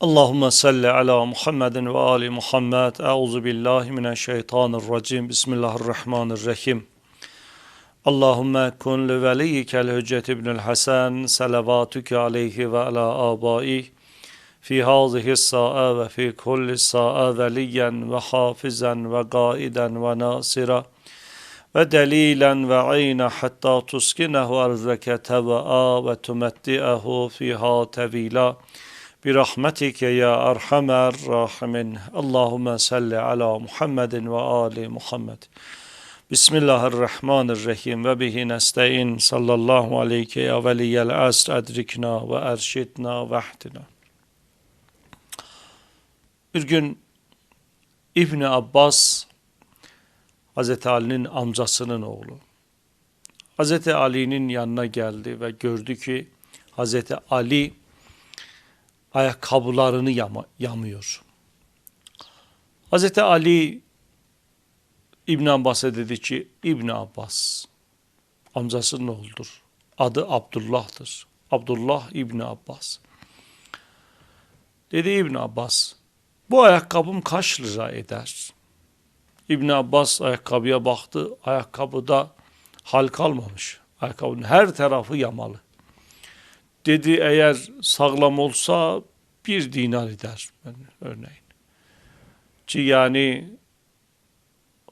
Allahümme salli ala Muhammedin ve ali Muhammed. Euzu billahi mineşşeytanirracim. Bismillahirrahmanirrahim. Allahümme kun li veliyyikel hüccet ibnül Hasan salavatuke aleyhi ve ala abai fi hazihi sa'a ve fi kulli sa'a veliyen ve hafizan ve gaiden ve nasira ve delilen ve ayna hatta tuskinehu arzeke teva'a ve tumetti'ehu fiha tevila. Birahmetike ya erhamer rahimin. Allahumme salli ala Muhammedin ve ali Muhammed. Bismillahirrahmanirrahim ve bihi nesta'in sallallahu aleyke ya veliyel asr edrikna ve erşitna ve ahdina. Bir gün İbni Abbas Hazreti Ali'nin amcasının oğlu. Hazreti Ali'nin yanına geldi ve gördü ki Hazreti Ali ayakkabılarını yama, yamıyor. Hazreti Ali İbn Abbas'a dedi ki İbn Abbas amcasının oğludur. Adı Abdullah'tır. Abdullah İbn Abbas. Dedi İbn Abbas bu ayakkabım kaç lira eder? İbn Abbas ayakkabıya baktı. Ayakkabıda hal kalmamış. Ayakkabının her tarafı yamalı. Dedi eğer sağlam olsa bir dinar eder örneğin. Ki yani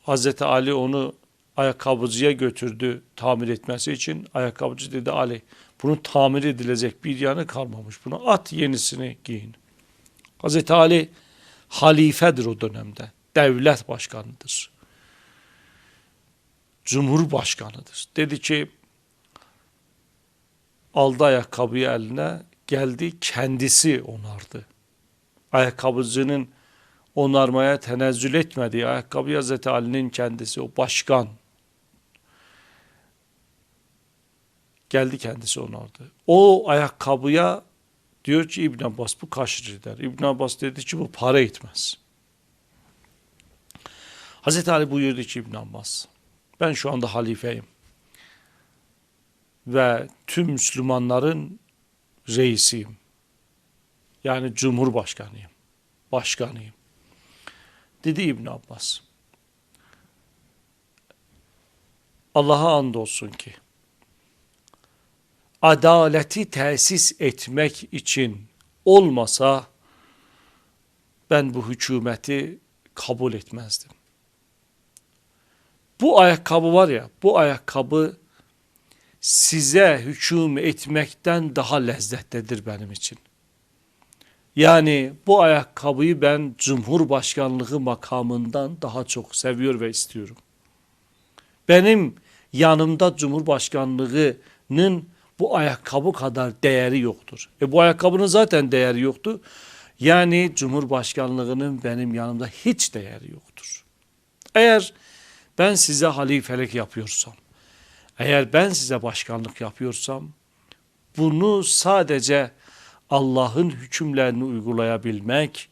Hazreti Ali onu ayakkabıcıya götürdü tamir etmesi için. Ayakkabıcı dedi Ali bunun tamir edilecek bir yanı kalmamış. Bunu at yenisini giyin. Hazreti Ali halifedir o dönemde. Devlet başkanıdır. Cumhurbaşkanıdır. Dedi ki aldı ayakkabıyı eline geldi kendisi onardı. Ayakkabıcının onarmaya tenezzül etmediği ayakkabı Hazreti Ali'nin kendisi o başkan. Geldi kendisi onardı. O ayakkabıya diyor ki İbn Abbas bu kaç lira der. İbn Abbas dedi ki bu para etmez. Hazreti Ali buyurdu ki İbn Abbas ben şu anda halifeyim ve tüm Müslümanların reisiyim. Yani cumhurbaşkanıyım. Başkanıyım. Dedi İbn Abbas. Allah'a andolsun ki adaleti tesis etmek için olmasa ben bu hükümeti kabul etmezdim. Bu ayakkabı var ya, bu ayakkabı size hüküm etmekten daha lezzetlidir benim için. Yani bu ayakkabıyı ben Cumhurbaşkanlığı makamından daha çok seviyor ve istiyorum. Benim yanımda Cumhurbaşkanlığının bu ayakkabı kadar değeri yoktur. E bu ayakkabının zaten değeri yoktu. Yani Cumhurbaşkanlığının benim yanımda hiç değeri yoktur. Eğer ben size halifelik yapıyorsam, eğer ben size başkanlık yapıyorsam bunu sadece Allah'ın hükümlerini uygulayabilmek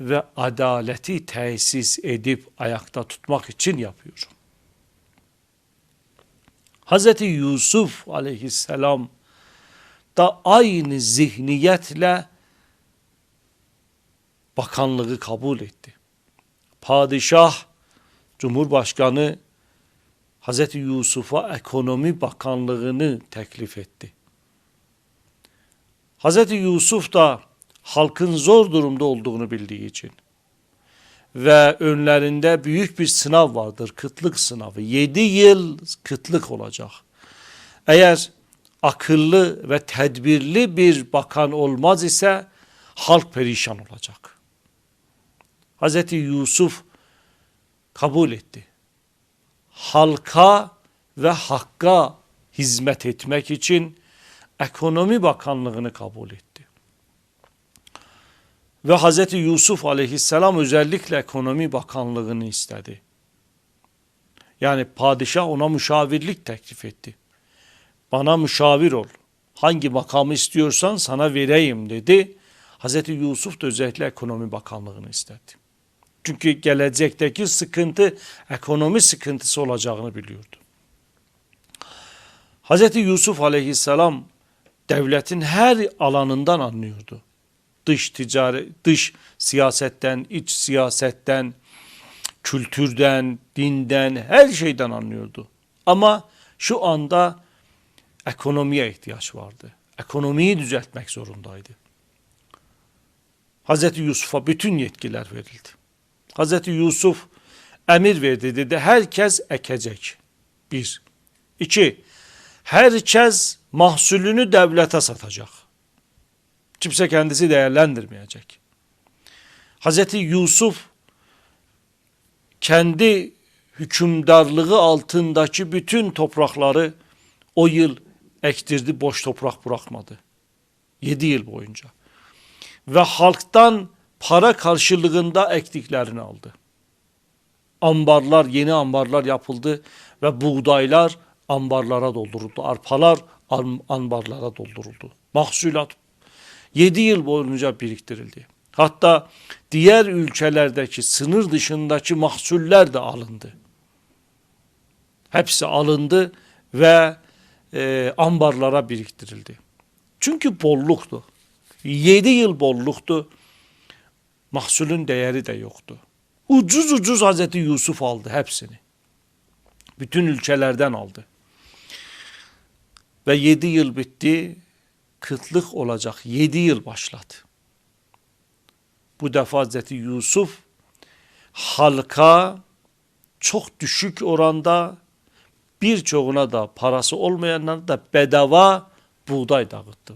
ve adaleti tesis edip ayakta tutmak için yapıyorum. Hz. Yusuf aleyhisselam da aynı zihniyetle bakanlığı kabul etti. Padişah, Cumhurbaşkanı Hz. Yusuf'a ekonomi bakanlığını teklif etti. Hz. Yusuf da halkın zor durumda olduğunu bildiği için ve önlerinde büyük bir sınav vardır, kıtlık sınavı. Yedi yıl kıtlık olacak. Eğer akıllı ve tedbirli bir bakan olmaz ise halk perişan olacak. Hz. Yusuf kabul etti halka ve hakka hizmet etmek için ekonomi bakanlığını kabul etti. Ve Hz. Yusuf aleyhisselam özellikle ekonomi bakanlığını istedi. Yani padişah ona müşavirlik teklif etti. Bana müşavir ol. Hangi makamı istiyorsan sana vereyim dedi. Hz. Yusuf da özellikle ekonomi bakanlığını istedi. Çünkü gelecekteki sıkıntı ekonomi sıkıntısı olacağını biliyordu. Hz. Yusuf aleyhisselam devletin her alanından anlıyordu. dış ticaret, dış siyasetten, iç siyasetten, kültürden, dinden, her şeyden anlıyordu. Ama şu anda ekonomiye ihtiyaç vardı. Ekonomiyi düzeltmek zorundaydı. Hazreti Yusuf'a bütün yetkiler verildi. Hazreti Yusuf emir verdi dedi herkes ekecek. Bir. İki. Herkes mahsulünü devlete satacak. Kimse kendisi değerlendirmeyecek. Hazreti Yusuf kendi hükümdarlığı altındaki bütün toprakları o yıl ektirdi, boş toprak bırakmadı. Yedi yıl boyunca. Ve halktan para karşılığında ektiklerini aldı. Ambarlar, yeni ambarlar yapıldı ve buğdaylar ambarlara dolduruldu. Arpalar ambarlara dolduruldu. Mahsulat 7 yıl boyunca biriktirildi. Hatta diğer ülkelerdeki sınır dışındaki mahsuller de alındı. Hepsi alındı ve e, ambarlara biriktirildi. Çünkü bolluktu. 7 yıl bolluktu. Mahsulün değeri de yoktu. Ucuz ucuz Hazreti Yusuf aldı hepsini. Bütün ülkelerden aldı. Ve 7 yıl bitti. Kıtlık olacak. 7 yıl başladı. Bu defa Hazreti Yusuf halka çok düşük oranda birçoğuna da parası olmayanlara da bedava buğday dağıttı.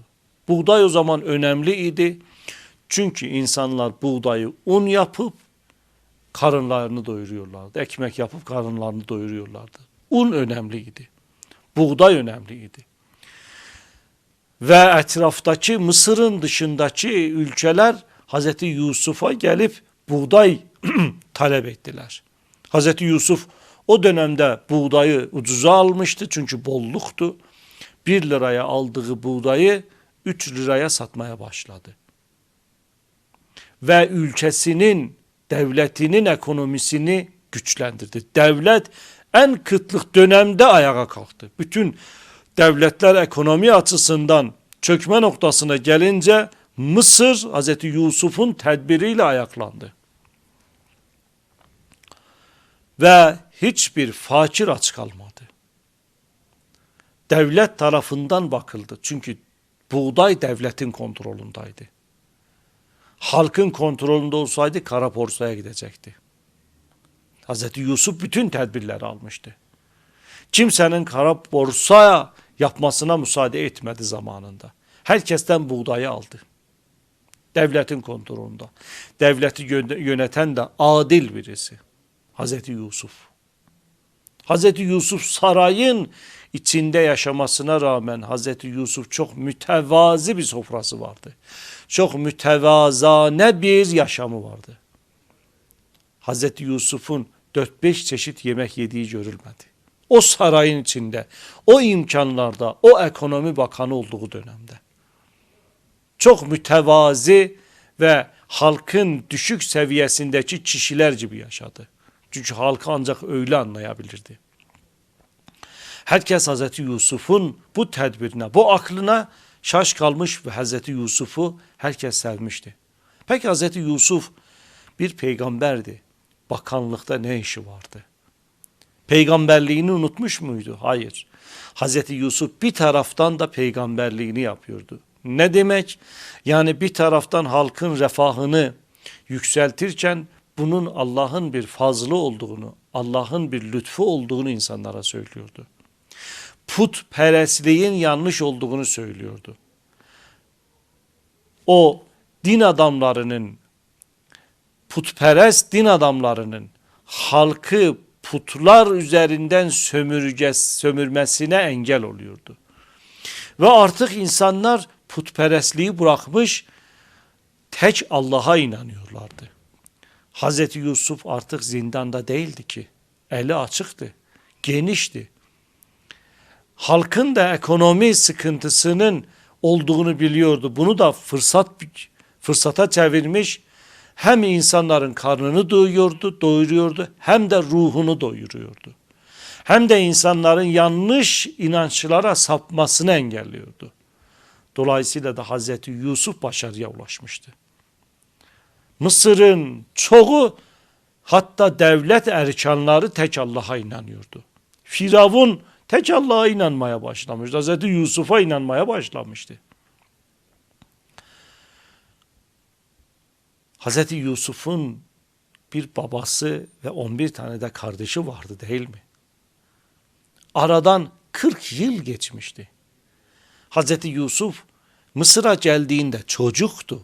Buğday o zaman önemli idi. Çünkü insanlar buğdayı un yapıp karınlarını doyuruyorlardı. Ekmek yapıp karınlarını doyuruyorlardı. Un önemliydi. Buğday önemliydi. Ve etraftaki Mısır'ın dışındaki ülkeler Hazreti Yusuf'a gelip buğday talep ettiler. Hazreti Yusuf o dönemde buğdayı ucuza almıştı çünkü bolluktu. Bir liraya aldığı buğdayı üç liraya satmaya başladı. Ve ülkesinin, devletinin ekonomisini güçlendirdi. Devlet en kıtlık dönemde ayağa kalktı. Bütün devletler ekonomi açısından çökme noktasına gelince Mısır Hazreti Yusuf'un tedbiriyle ayaklandı. Ve hiçbir fakir aç kalmadı. Devlet tarafından bakıldı. Çünkü buğday devletin kontrolündeydi. Halkın kontrolünde olsaydı kara borsaya gidecekti. Hazreti Yusuf bütün tedbirleri almıştı. Kimsenin kara borsaya yapmasına müsaade etmedi zamanında. Herkesten buğdayı aldı. Devletin kontrolünde. Devleti yöneten de adil birisi. Hazreti Yusuf. Hazreti Yusuf sarayın içinde yaşamasına rağmen Hazreti Yusuf çok mütevazi bir sofrası vardı. Çok mütevazane bir yaşamı vardı. Hazreti Yusuf'un 4-5 çeşit yemek yediği görülmedi. O sarayın içinde, o imkanlarda, o ekonomi bakanı olduğu dönemde. Çok mütevazi ve halkın düşük seviyesindeki kişiler gibi yaşadı. Çünkü halkı ancak öyle anlayabilirdi. Herkes Hazreti Yusuf'un bu tedbirine, bu aklına şaş kalmış ve Hazreti Yusuf'u herkes sevmişti. Peki Hazreti Yusuf bir peygamberdi. Bakanlıkta ne işi vardı? Peygamberliğini unutmuş muydu? Hayır. Hazreti Yusuf bir taraftan da peygamberliğini yapıyordu. Ne demek? Yani bir taraftan halkın refahını yükseltirken bunun Allah'ın bir fazlı olduğunu, Allah'ın bir lütfu olduğunu insanlara söylüyordu. Putperestliğin yanlış olduğunu söylüyordu. O din adamlarının, putperest din adamlarının halkı putlar üzerinden sömüreceğiz, sömürmesine engel oluyordu. Ve artık insanlar putperestliği bırakmış tek Allah'a inanıyorlardı. Hazreti Yusuf artık zindanda değildi ki. Eli açıktı, genişti. Halkın da ekonomi sıkıntısının olduğunu biliyordu. Bunu da fırsat fırsata çevirmiş. Hem insanların karnını doyuyordu, doyuruyordu hem de ruhunu doyuruyordu. Hem de insanların yanlış inançlara sapmasını engelliyordu. Dolayısıyla da Hazreti Yusuf başarıya ulaşmıştı. Mısır'ın çoğu hatta devlet erkanları tek Allah'a inanıyordu. Firavun tek Allah'a inanmaya başlamıştı. Hazreti Yusuf'a inanmaya başlamıştı. Hazreti Yusuf'un bir babası ve 11 tane de kardeşi vardı değil mi? Aradan 40 yıl geçmişti. Hazreti Yusuf Mısır'a geldiğinde çocuktu.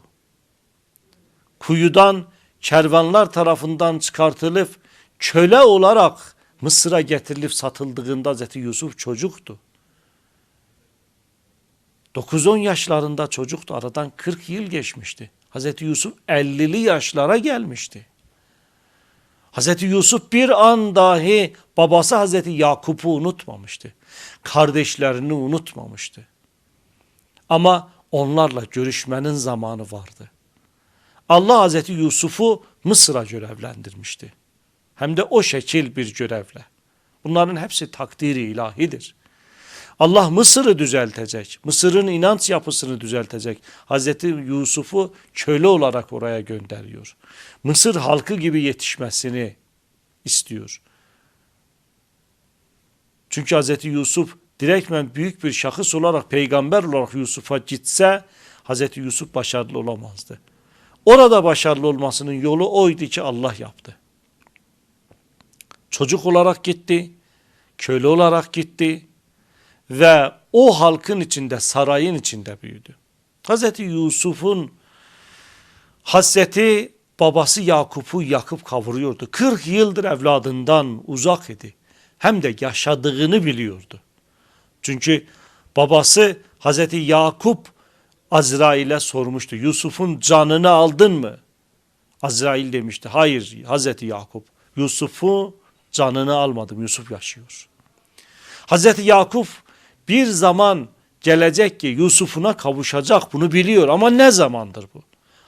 Kuyudan kervanlar tarafından çıkartılıp köle olarak Mısır'a getirilip satıldığında Hazreti Yusuf çocuktu. 9-10 yaşlarında çocuktu. Aradan 40 yıl geçmişti. Hazreti Yusuf 50'li yaşlara gelmişti. Hazreti Yusuf bir an dahi babası Hazreti Yakup'u unutmamıştı. Kardeşlerini unutmamıştı. Ama onlarla görüşmenin zamanı vardı. Allah Hazreti Yusuf'u Mısır'a görevlendirmişti. Hem de o şekil bir görevle. Bunların hepsi takdiri ilahidir. Allah Mısır'ı düzeltecek. Mısır'ın inanç yapısını düzeltecek. Hazreti Yusuf'u köle olarak oraya gönderiyor. Mısır halkı gibi yetişmesini istiyor. Çünkü Hazreti Yusuf direktmen büyük bir şahıs olarak peygamber olarak Yusuf'a gitse Hazreti Yusuf başarılı olamazdı. Orada başarılı olmasının yolu oydu ki Allah yaptı. Çocuk olarak gitti, köle olarak gitti ve o halkın içinde, sarayın içinde büyüdü. Hazreti Yusuf'un hasreti babası Yakup'u yakıp kavuruyordu. 40 yıldır evladından uzak idi. Hem de yaşadığını biliyordu. Çünkü babası Hazreti Yakup Azrail'e sormuştu. Yusuf'un canını aldın mı? Azrail demişti. Hayır Hazreti Yakup. Yusuf'u canını almadım. Yusuf yaşıyor. Hazreti Yakup bir zaman gelecek ki Yusuf'una kavuşacak bunu biliyor ama ne zamandır bu?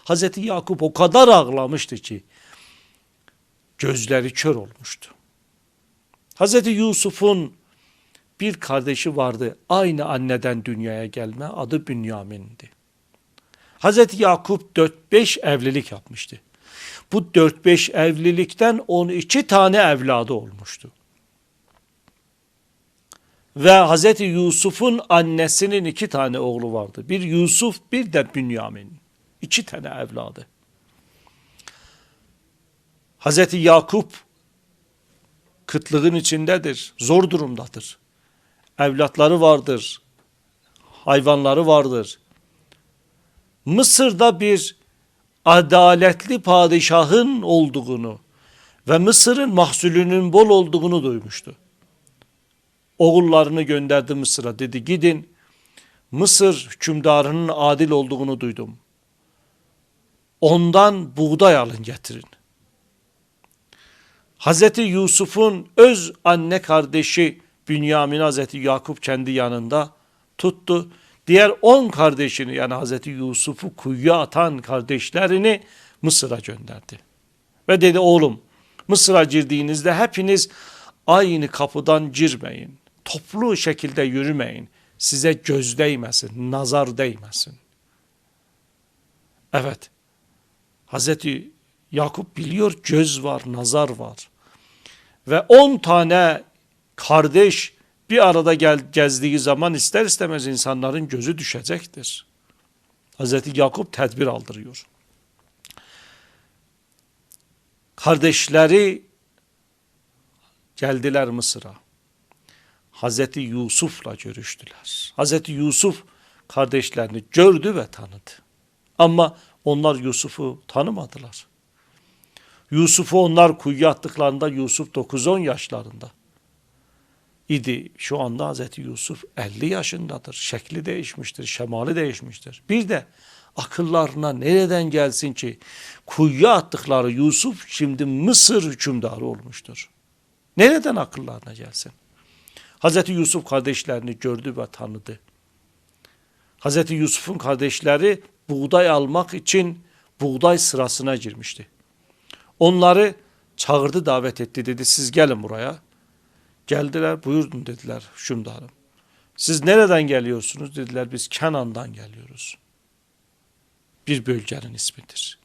Hazreti Yakup o kadar ağlamıştı ki gözleri kör olmuştu. Hazreti Yusuf'un bir kardeşi vardı aynı anneden dünyaya gelme adı Bünyamin'di. Hazreti Yakup 4-5 evlilik yapmıştı. Bu 4-5 evlilikten 12 tane evladı olmuştu. Ve Hazreti Yusuf'un annesinin iki tane oğlu vardı. Bir Yusuf bir de Bünyamin. İki tane evladı. Hazreti Yakup kıtlığın içindedir, zor durumdadır. Evlatları vardır, hayvanları vardır. Mısır'da bir adaletli padişahın olduğunu ve Mısır'ın mahsulünün bol olduğunu duymuştu. Oğullarını gönderdi Mısır'a dedi gidin Mısır hükümdarının adil olduğunu duydum. Ondan buğday alın getirin. Hazreti Yusuf'un öz anne kardeşi Bünyamin Hazreti Yakup kendi yanında tuttu. Diğer on kardeşini yani Hazreti Yusuf'u kuyuya atan kardeşlerini Mısır'a gönderdi. Ve dedi oğlum Mısır'a girdiğinizde hepiniz aynı kapıdan girmeyin. Toplu şekilde yürümeyin. Size göz değmesin, nazar değmesin. Evet. Hazreti Yakup biliyor göz var, nazar var. Ve on tane kardeş bir arada gel, gezdiği zaman ister istemez insanların gözü düşecektir. Hazreti Yakup tedbir aldırıyor. Kardeşleri geldiler Mısır'a. Hazreti Yusuf'la görüştüler. Hazreti Yusuf kardeşlerini gördü ve tanıdı. Ama onlar Yusuf'u tanımadılar. Yusuf'u onlar kuyuya attıklarında Yusuf 9-10 yaşlarında idi. Şu anda Hazreti Yusuf 50 yaşındadır. Şekli değişmiştir, şemali değişmiştir. Bir de akıllarına nereden gelsin ki kuyuya attıkları Yusuf şimdi Mısır hükümdarı olmuştur. Nereden akıllarına gelsin? Hazreti Yusuf kardeşlerini gördü ve tanıdı. Hazreti Yusuf'un kardeşleri buğday almak için buğday sırasına girmişti. Onları çağırdı davet etti dedi siz gelin buraya. Geldiler buyurdun dediler hükümdarım. Siz nereden geliyorsunuz? Dediler biz Kenan'dan geliyoruz. Bir bölgenin ismidir.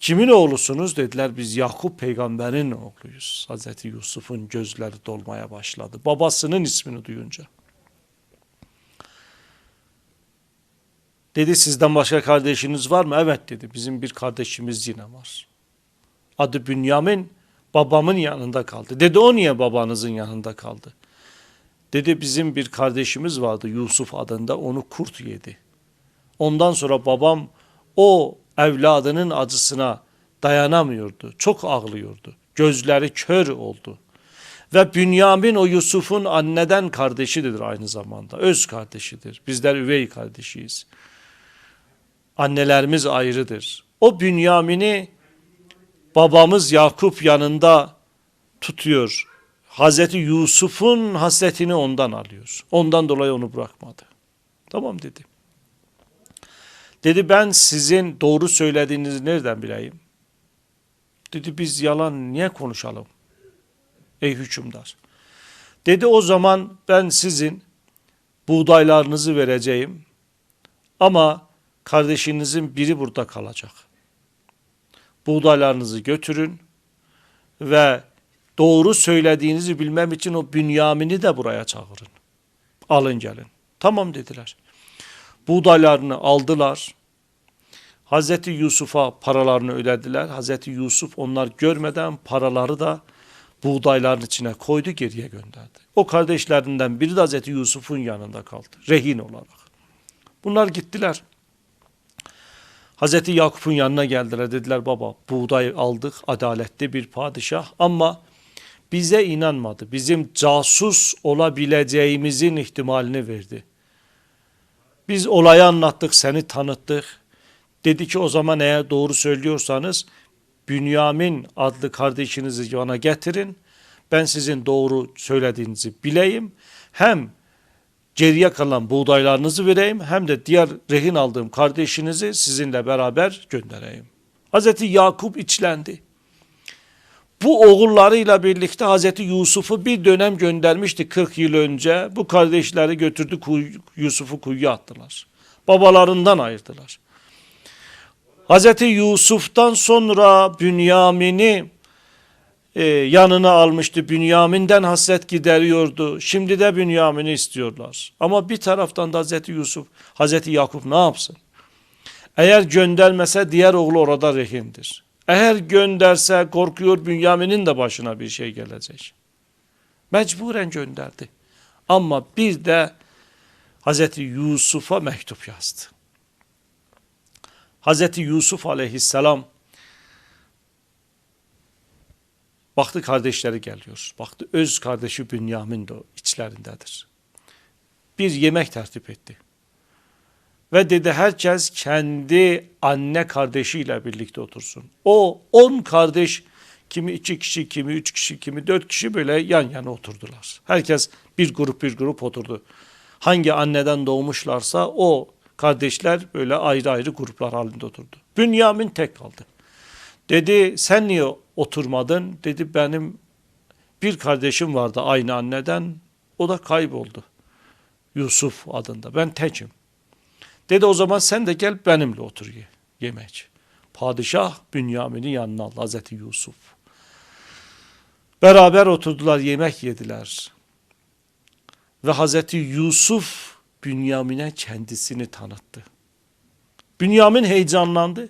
Kimin oğlusunuz? Dediler biz Yakup peygamberin oğluyuz. Hazreti Yusuf'un gözleri dolmaya başladı. Babasının ismini duyunca. Dedi sizden başka kardeşiniz var mı? Evet dedi. Bizim bir kardeşimiz yine var. Adı Bünyamin babamın yanında kaldı. Dedi o niye babanızın yanında kaldı? Dedi bizim bir kardeşimiz vardı Yusuf adında onu kurt yedi. Ondan sonra babam o evladının acısına dayanamıyordu. Çok ağlıyordu. Gözleri kör oldu. Ve Bünyamin o Yusuf'un anneden kardeşidir aynı zamanda. Öz kardeşidir. Bizler üvey kardeşiyiz. Annelerimiz ayrıdır. O Bünyamin'i babamız Yakup yanında tutuyor. Hazreti Yusuf'un hasretini ondan alıyor. Ondan dolayı onu bırakmadı. Tamam dedi. Dedi ben sizin doğru söylediğinizi nereden bileyim? Dedi biz yalan niye konuşalım? Ey hükümdar. Dedi o zaman ben sizin buğdaylarınızı vereceğim ama kardeşinizin biri burada kalacak. Buğdaylarınızı götürün ve doğru söylediğinizi bilmem için o Bünyamin'i de buraya çağırın. Alın gelin. Tamam dediler. Buğdaylarını aldılar. Hazreti Yusuf'a paralarını ödediler. Hazreti Yusuf onlar görmeden paraları da buğdayların içine koydu geriye gönderdi. O kardeşlerinden biri de Hazreti Yusuf'un yanında kaldı. Rehin olarak. Bunlar gittiler. Hazreti Yakup'un yanına geldiler dediler baba buğday aldık adaletli bir padişah ama bize inanmadı. Bizim casus olabileceğimizin ihtimalini verdi. Biz olayı anlattık seni tanıttık. Dedi ki o zaman eğer doğru söylüyorsanız Bünyamin adlı kardeşinizi bana getirin. Ben sizin doğru söylediğinizi bileyim. Hem geriye kalan buğdaylarınızı vereyim hem de diğer rehin aldığım kardeşinizi sizinle beraber göndereyim. Hazreti Yakup içlendi. Bu oğullarıyla birlikte Hazreti Yusuf'u bir dönem göndermişti 40 yıl önce. Bu kardeşleri götürdü Yusuf'u kuyuya attılar. Babalarından ayırdılar. Hazreti Yusuf'tan sonra Bünyamin'i e, yanına almıştı. Bünyamin'den hasret gideriyordu. Şimdi de Bünyamin'i istiyorlar. Ama bir taraftan da Hazreti Yusuf, Hazreti Yakup ne yapsın? Eğer göndermese diğer oğlu orada rehindir. Eğer gönderse korkuyor Bünyamin'in de başına bir şey gelecek. Mecburen gönderdi. Ama bir de Hazreti Yusuf'a mektup yazdı. Hazreti Yusuf aleyhisselam baktı kardeşleri geliyor. Baktı öz kardeşi Bünyamin de içlerindedir. Bir yemek tertip etti. Ve dedi herkes kendi anne kardeşiyle birlikte otursun. O on kardeş kimi iki kişi, kimi üç kişi, kimi dört kişi böyle yan yana oturdular. Herkes bir grup bir grup oturdu. Hangi anneden doğmuşlarsa o kardeşler böyle ayrı ayrı gruplar halinde oturdu. Bünyamin tek kaldı. Dedi sen niye oturmadın? Dedi benim bir kardeşim vardı aynı anneden o da kayboldu. Yusuf adında ben tekim. Dedi o zaman sen de gel benimle otur ye, yemek. Padişah Bünyamin'in yanına aldı Hazreti Yusuf. Beraber oturdular yemek yediler. Ve Hazreti Yusuf Bünyamin'e kendisini tanıttı. Bünyamin heyecanlandı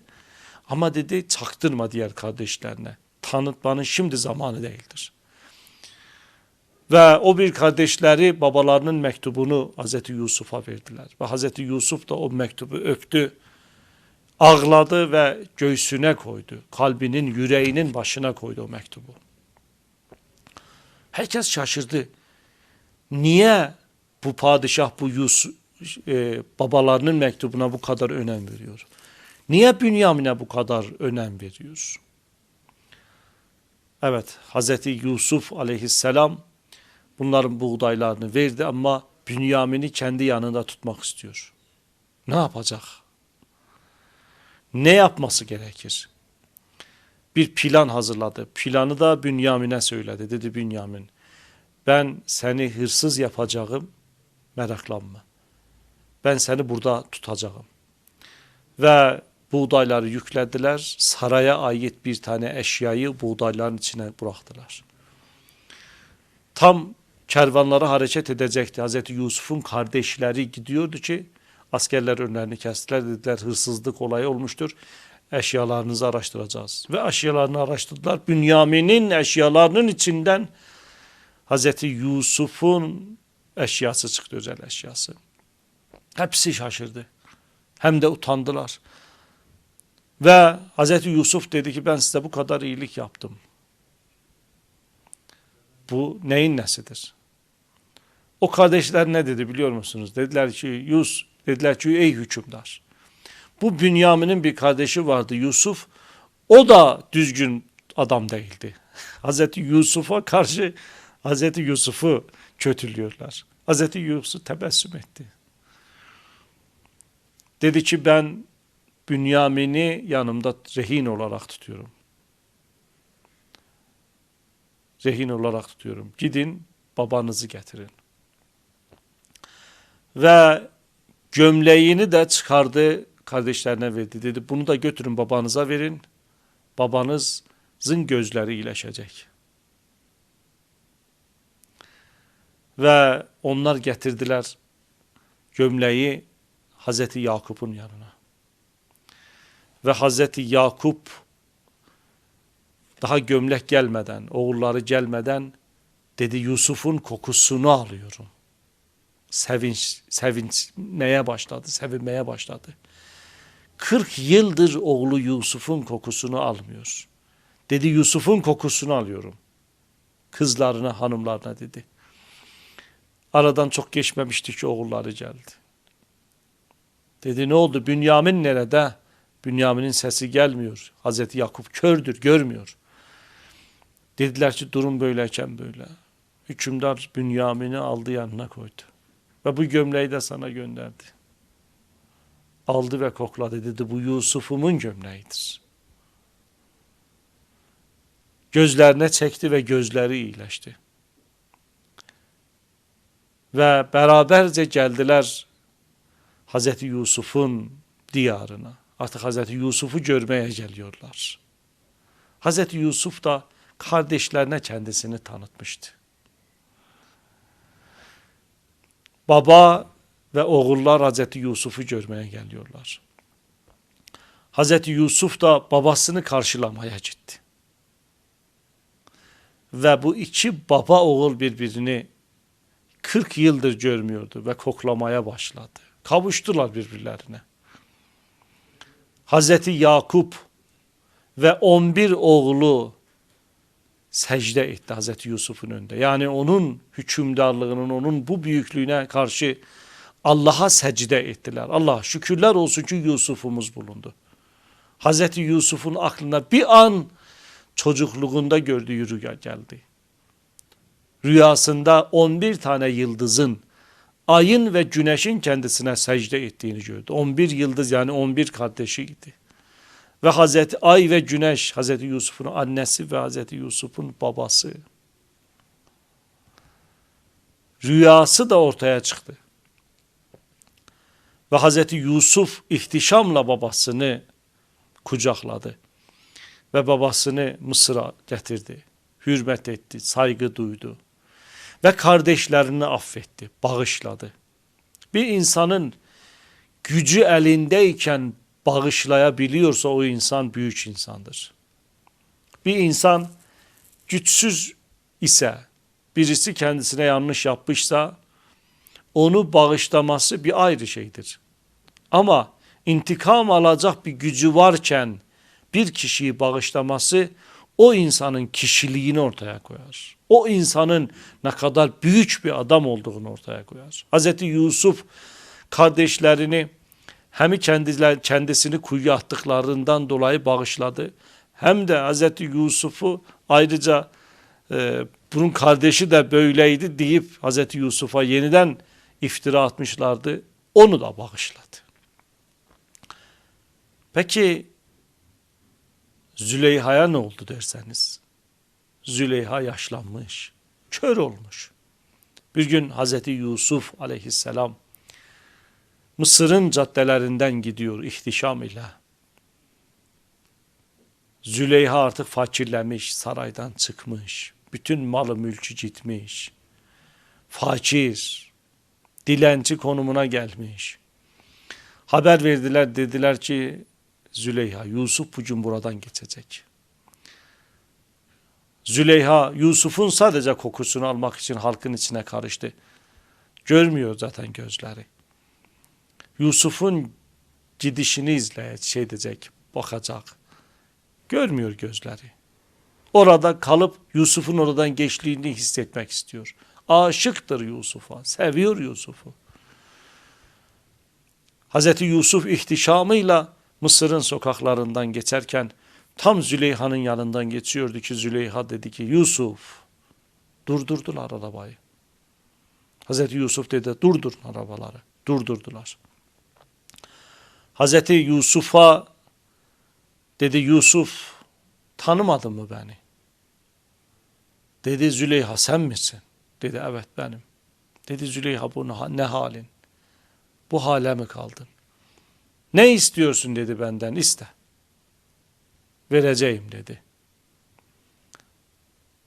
ama dedi çaktırma diğer kardeşlerine. Tanıtmanın şimdi zamanı değildir. Ve o bir kardeşleri babalarının mektubunu Hazreti Yusuf'a verdiler. Ve Hazreti Yusuf da o mektubu öptü, ağladı ve göğsüne koydu. Kalbinin, yüreğinin başına koydu o mektubu. Herkes şaşırdı. Niye bu padişah bu Yusuf, e, babalarının mektubuna bu kadar önem veriyor? Niye Bünyamin'e bu kadar önem veriyor? Evet, Hazreti Yusuf aleyhisselam bunların buğdaylarını verdi ama Bünyamin'i kendi yanında tutmak istiyor. Ne yapacak? Ne yapması gerekir? Bir plan hazırladı. Planı da Bünyamin'e söyledi. Dedi Bünyamin, ben seni hırsız yapacağım meraklanma. Ben seni burada tutacağım. Ve buğdayları yüklediler. Saraya ait bir tane eşyayı buğdayların içine bıraktılar. Tam kervanları hareket edecekti. Hazreti Yusuf'un kardeşleri gidiyordu ki askerler önlerini kestiler. Dediler hırsızlık olayı olmuştur. Eşyalarınızı araştıracağız. Ve eşyalarını araştırdılar. Bünyamin'in eşyalarının içinden Hazreti Yusuf'un eşyası çıktı özel eşyası. Hepsi şaşırdı. Hem de utandılar. Ve Hazreti Yusuf dedi ki ben size bu kadar iyilik yaptım. Bu neyin nesidir? O kardeşler ne dedi biliyor musunuz? Dediler ki Yus, dediler ki ey hükümdar. Bu Bünyamin'in bir kardeşi vardı Yusuf. O da düzgün adam değildi. Hazreti Yusuf'a karşı Hazreti Yusuf'u kötülüyorlar. Hazreti Yusuf tebessüm etti. Dedi ki ben Bünyamin'i yanımda rehin olarak tutuyorum. Rehin olarak tutuyorum. Gidin babanızı getirin. Ve gömleğini de çıkardı kardeşlerine verdi. Dedi bunu da götürün babanıza verin. Babanızın gözleri iyileşecek. Ve onlar getirdiler gömleği Hazreti Yakup'un yanına. Ve Hazreti Yakup daha gömlek gelmeden, oğulları gelmeden dedi Yusuf'un kokusunu alıyorum. Sevinç, sevinmeye başladı, sevinmeye başladı. 40 yıldır oğlu Yusuf'un kokusunu almıyor. Dedi Yusuf'un kokusunu alıyorum. Kızlarına, hanımlarına dedi. Aradan çok geçmemişti ki oğulları geldi. Dedi ne oldu? Bünyamin nerede? Bünyamin'in sesi gelmiyor. Hazreti Yakup kördür, görmüyor. Dediler ki durum böyleyken böyle. Hükümdar Bünyamin'i aldı yanına koydu. Ve bu gömleği de sana gönderdi. Aldı ve kokladı dedi bu Yusuf'umun gömleğidir. Gözlerine çekti ve gözleri iyileşti. Ve beraberce geldiler Hazreti Yusuf'un diyarına. Artık Hazreti Yusuf'u görmeye geliyorlar. Hazreti Yusuf da kardeşlerine kendisini tanıtmıştı. Baba ve oğullar Hazreti Yusuf'u görmeye geliyorlar. Hazreti Yusuf da babasını karşılamaya gitti. Ve bu iki baba oğul birbirini 40 yıldır görmüyordu ve koklamaya başladı. Kavuştular birbirlerine. Hazreti Yakup ve 11 oğlu secde etti Hazreti Yusuf'un önünde. Yani onun hükümdarlığının, onun bu büyüklüğüne karşı Allah'a secde ettiler. Allah şükürler olsun ki Yusuf'umuz bulundu. Hazreti Yusuf'un aklına bir an çocukluğunda gördüğü rüya geldi. Rüyasında 11 tane yıldızın, ayın ve güneşin kendisine secde ettiğini gördü. 11 yıldız yani 11 kardeşiydi. Ve Hazreti Ay ve Güneş, Hazreti Yusuf'un annesi ve Hazreti Yusuf'un babası. Rüyası da ortaya çıktı. Ve Hazreti Yusuf ihtişamla babasını kucakladı. Ve babasını Mısır'a getirdi. Hürmet etti, saygı duydu. Ve kardeşlerini affetti, bağışladı. Bir insanın gücü elindeyken bağışlayabiliyorsa o insan büyük insandır. Bir insan güçsüz ise, birisi kendisine yanlış yapmışsa onu bağışlaması bir ayrı şeydir. Ama intikam alacak bir gücü varken bir kişiyi bağışlaması o insanın kişiliğini ortaya koyar. O insanın ne kadar büyük bir adam olduğunu ortaya koyar. Hz. Yusuf kardeşlerini hem kendiler, kendisini kuyuya attıklarından dolayı bağışladı. Hem de Hz. Yusuf'u ayrıca e, bunun kardeşi de böyleydi deyip Hz. Yusuf'a yeniden iftira atmışlardı. Onu da bağışladı. Peki Züleyha'ya ne oldu derseniz? Züleyha yaşlanmış, kör olmuş. Bir gün Hazreti Yusuf aleyhisselam Mısır'ın caddelerinden gidiyor ihtişam ile. Züleyha artık fakirlemiş, saraydan çıkmış. Bütün malı mülkü gitmiş. Fakir, dilenci konumuna gelmiş. Haber verdiler dediler ki Züleyha, Yusuf bugün buradan geçecek. Züleyha, Yusuf'un sadece kokusunu almak için halkın içine karıştı. Görmüyor zaten gözleri. Yusuf'un gidişini izleyecek, şey edecek, bakacak. Görmüyor gözleri. Orada kalıp Yusuf'un oradan geçtiğini hissetmek istiyor. Aşıktır Yusuf'a, seviyor Yusuf'u. Hazreti Yusuf ihtişamıyla Mısır'ın sokaklarından geçerken tam Züleyha'nın yanından geçiyordu ki Züleyha dedi ki Yusuf durdurdular arabayı. Hazreti Yusuf dedi durdurun arabaları. Durdurdular. Hazreti Yusuf'a dedi Yusuf tanımadın mı beni? Dedi Züleyha sen misin? Dedi evet benim. Dedi Züleyha bu ne- halin? Bu hale mi kaldın? Ne istiyorsun dedi benden iste. Vereceğim dedi.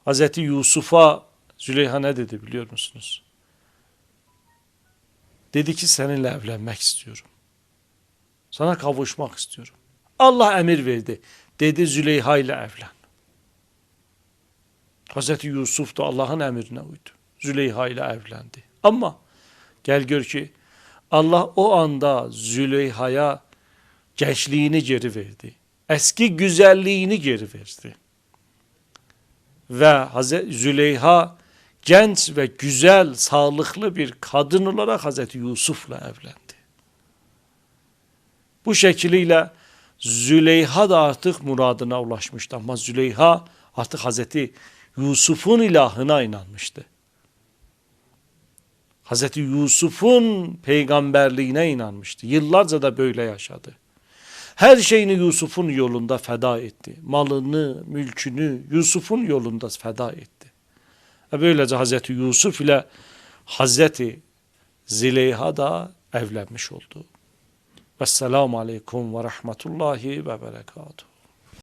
Hazreti Yusuf'a Züleyha ne dedi biliyor musunuz? Dedi ki seninle evlenmek istiyorum. Sana kavuşmak istiyorum. Allah emir verdi. Dedi Züleyha ile evlen. Hazreti Yusuf da Allah'ın emrine uydu. Züleyha ile evlendi. Ama gel gör ki Allah o anda Züleyha'ya gençliğini geri verdi. Eski güzelliğini geri verdi. Ve Züleyha genç ve güzel, sağlıklı bir kadın olarak Hazreti Yusuf'la evlendi. Bu şekliyle Züleyha da artık muradına ulaşmıştı ama Züleyha artık Hazreti Yusuf'un ilahına inanmıştı. Hazreti Yusuf'un peygamberliğine inanmıştı. Yıllarca da böyle yaşadı. Her şeyini Yusuf'un yolunda feda etti. Malını, mülkünü Yusuf'un yolunda feda etti. Ve böylece Hazreti Yusuf ile Hazreti Züleyha da evlenmiş oldu. Vesselamu Aleyküm ve Rahmetullahi ve Berekatuhu.